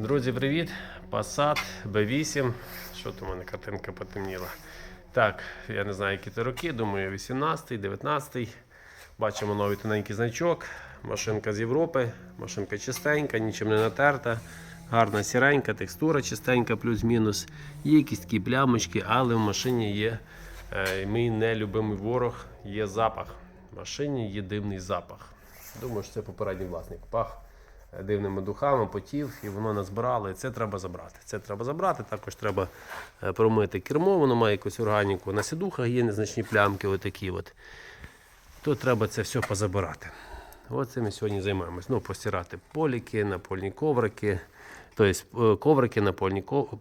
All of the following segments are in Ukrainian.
Друзі, привіт! Passat B8. Що там у мене картинка потемніла? Так, я не знаю, які це роки, думаю, 18-й, 19-й. Бачимо новий тоненький значок. Машинка з Європи, машинка чистенька, нічим не натерта. Гарна сіренька, текстура чистенька, плюс-мінус. Є якісь плямочки, але в машині є е, мій нелюбимий ворог, є запах. В машині є дивний запах. Думаю, що це попередній власник. Пах дивними духами, потів, і воно назбирало. І це треба забрати. Це треба забрати. Також треба е, промити кермо, воно має якусь органіку. На сідухах є незначні плямки, отакі от. То треба це все позабирати. Цим ми сьогодні займаємось. Ну, постирати поліки, напольні коврики, тобто е, коврики, напольні коврики.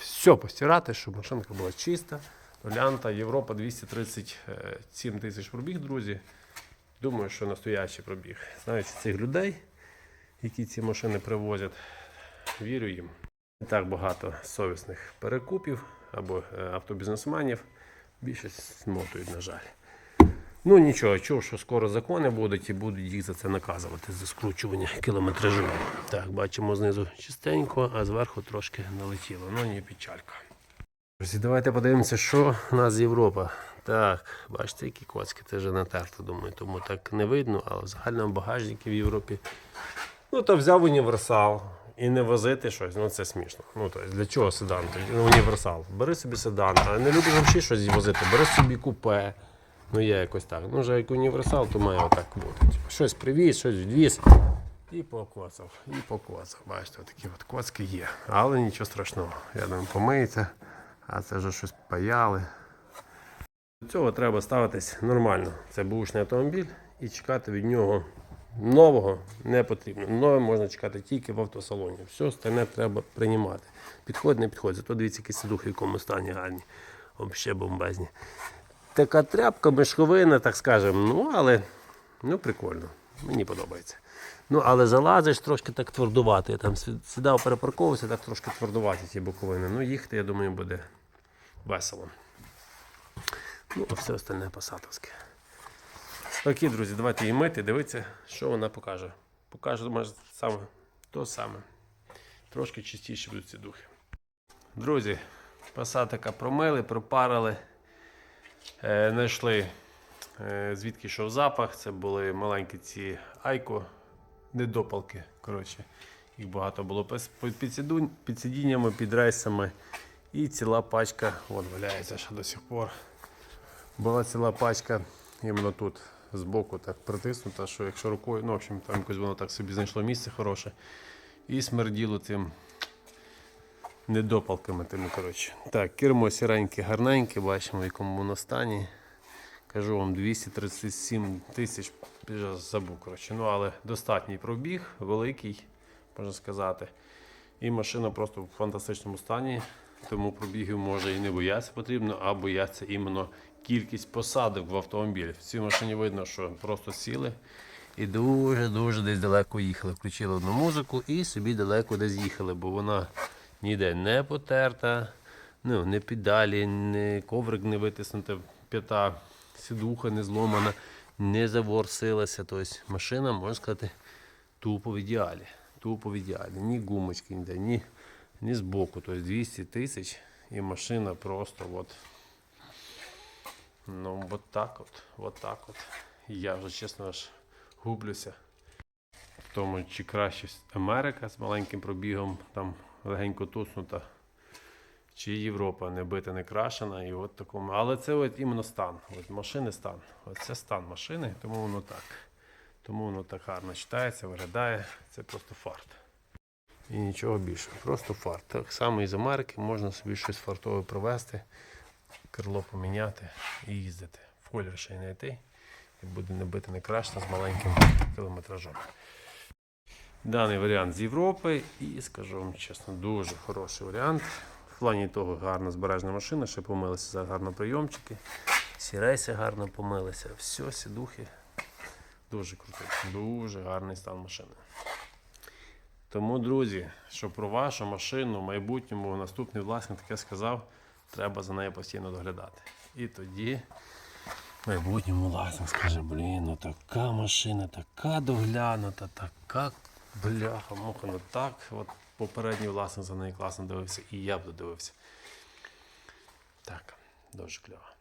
Все постирати, щоб машинка була чиста, долянта. Європа 237 тисяч пробіг, друзі. Думаю, що настоящий пробіг. Знаючи цих людей, які ці машини привозять, вірю їм. Не так багато совісних перекупів або е, автобізнесменів. Більшість змотують, на жаль. Ну нічого, чув, що скоро закони будуть і будуть їх за це наказувати, за скручування кілометражу. Так, бачимо знизу чистенько, а зверху трошки налетіло. Ну ні, печалька. Друзі, давайте подивимося, що у нас Європа. Так, бачите, які коцки, це вже натерто, думаю, тому так не видно, але в загальному багажнику в Європі. Ну, то взяв універсал і не возити щось, ну це смішно. Ну, то для чого седан? Ну, універсал. Бери собі седан, а не любиш взагалі щось возити, бери собі купе. Ну, я якось так. Ну, вже як універсал, то має отак бути. Щось привіз, щось відвіз. І покоцав, і покоцав. Бачите, такі от коцки є. Але нічого страшного. Я думаю, помиється, а це вже щось паяли. До цього треба ставитись нормально. Це бушний автомобіль і чекати від нього нового не потрібно. Нове можна чекати тільки в автосалоні. Все остальне треба приймати. Підходить, не підходить. Зато дивіться, які сидухи в якому стані гарні. Взагалі бомбезні. Така тряпка, мешковина, так скажемо. Ну, але ну, прикольно. Мені подобається. Ну, але залазиш трошки так твердувати. Я там сідав, перепарковувався, так трошки твердувати ті боковини. Ну, їхати, я думаю, буде весело. Ну, а все остальне посадовське. Окей, друзі, давайте її мити, дивитися, що вона покаже. Покаже, може, саме то саме. Трошки чистіші будуть ці духи. Друзі, посадка промили, пропарили, е, знайшли е, звідки йшов запах. Це були маленькі ці айко, недопалки. Коротше, їх багато було під сидіннями, під рейсами. І ціла пачка, от валяється ще до сих пор. Була ціла пачка іменно тут збоку так притиснута, що якщо рукою, ну, в общем, там якось воно так собі знайшло місце хороше. І смерділо тим недопалками тими, коротше. Так, кермо сіреньке, гарненьке, бачимо, в якому воно стані. Кажу вам 237 тисяч, забув, коротше. Ну, але достатній пробіг, великий, можна сказати. І машина просто в фантастичному стані, тому пробігів може і не боятися потрібно, а бояться іменно кількість посадок в автомобілі. В цій машині видно, що просто сіли і дуже-дуже десь далеко їхали. Включили одну музику і собі далеко десь їхали, бо вона ніде не потерта, ну, не педалі, не коврик не витиснута п'ята, сідуха не зломана, не заворсилася. Тобто машина, можна сказати, тупо в ідеалі. Тупо в ідеалі. Ні гумочки ніде, ні, ні збоку. Тобто 200 тисяч і машина просто от. Ну, от так от, от так от. Я вже чесно аж гублюся. В тому, чи краще Америка з маленьким пробігом, там легенько туснута, чи Європа не бита, не крашена. І от такому. Але це от іменно стан. От машини стан. От це стан машини, тому воно так. Тому воно так гарно читається, виглядає. Це просто фарт. І нічого більше. Просто фарт. Так само із Америки можна собі щось фартове провести, крило поміняти і їздити. В колір ще й знайти. І буде не бити не краще з маленьким кілометражом. Даний варіант з Європи і скажу вам чесно, дуже хороший варіант. В плані того гарно збережна машина, ще помилися за гарно прийомчики. Всі рейси гарно помилися. Все, сідухи. Дуже крутий, дуже гарний стан машини. Тому, друзі, що про вашу машину в майбутньому наступний власник таке сказав, треба за нею постійно доглядати. І тоді в майбутньому власник скаже, блін, ну така машина, така доглянута, така Бляха, муха, ну так. От попередній власник за неї класно дивився, і я б додивився. Так, дуже кльово.